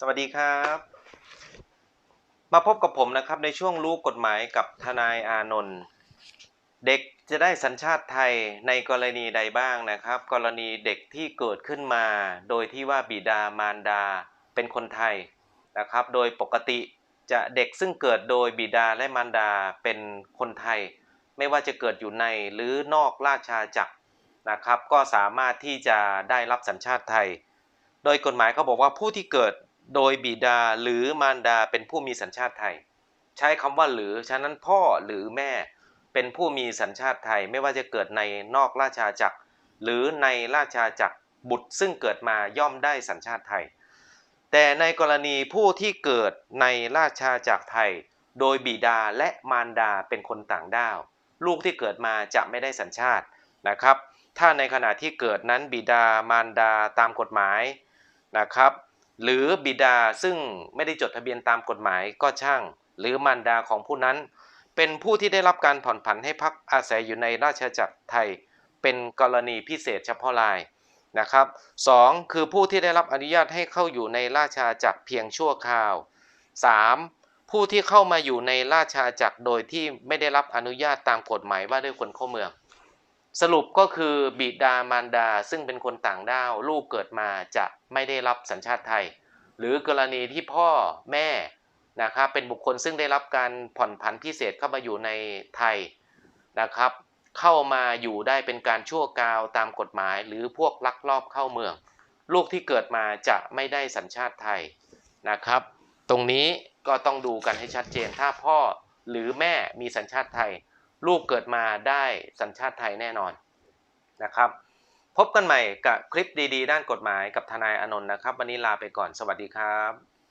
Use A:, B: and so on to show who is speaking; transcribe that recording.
A: สวัสดีครับ มาพบกับผมนะครับในช่วงรู้กฎหมายกับทนายอานนท์เด็กจะได้สัญชาติไทยในกรณีใดบ้างนะครับ กรณีเด็กที่เกิดขึ้นมา โดยที่ว่าบิดามารดาเป็นคนไทยนะครับ โดยปกติจะเด็กซึ่งเกิดโดยบิดาและมารดาเป็นคนไทย ไม่ว่าจะเกิดอยู่ในหรือนอกราชอาณาจักรนะครับ ก็สามารถที่จะได้รับสัญชาติไทย โดยกฎหมายเขาบอกว่าผู้ที่เกิด โดยบิดาหรือมารดาเป็นผู้มีสัญชาติไทย ใช้คำว่าหรือ ฉะนั้นพ่อหรือแม่เป็นผู้มีสัญชาติไทย ไม่ว่าจะเกิดในนอกราชาณาจักร หรือในราชอาณาจักรบุตรซึ่งเกิดมาย่อมได้สัญชาติไทย แต่ในกรณีผู้ที่เกิดในราชอาณาจักรไทย โดยบิดาและมารดาเป็นคนต่างด้าว ลูกที่เกิดมาจะไม่ได้สัญชาตินะครับ ถ้าในขณะที่เกิดนั้นบิดามารดาตามกฎหมายนะครับ หรือบิดาซึ่งไม่ได้จดทะเบียนตามกฎหมายก็ช่าง หรือมารดาของผู้นั้น เป็นผู้ที่ได้รับการผ่อนผันให้พักอาศัยอยู่ในราชอาณาจักรไทย เป็นกรณีพิเศษเฉพาะรายนะครับสองคือผู้ที่ได้รับอนุญาตให้เข้าอยู่ในราชอาณาจักรเพียงชั่วคราว 3. ผู้ที่เข้ามาอยู่ในราชอาณาจักรโดยที่ไม่ได้รับอนุญาตตามกฎหมายว่าด้วยคนเข้าเมือง สรุปก็คือบิดามารดาซึ่งเป็นคนต่างด้าว ลูกเกิดมาจะไม่ได้รับสัญชาติไทย หรือกรณีที่พ่อแม่นะครับเป็นบุคคลซึ่งได้รับการผ่อนผันพิเศษเข้ามาอยู่ในไทยนะครับ เข้ามาอยู่ได้เป็นการชั่วคราวตามกฎหมาย หรือพวกลักลอบเข้าเมือง ลูกที่เกิดมาจะไม่ได้สัญชาติไทยนะครับ ตรงนี้ก็ต้องดูกันให้ชัดเจนถ้าพ่อหรือแม่มีสัญชาติไทย ลูกเกิดมาได้สัญชาติไทยแน่นอนนะครับ พบกันใหม่กับคลิปดีๆ ด้านกฎหมายกับทนายอนนท์นะครับ วันนี้ลาไปก่อนสวัสดีครับ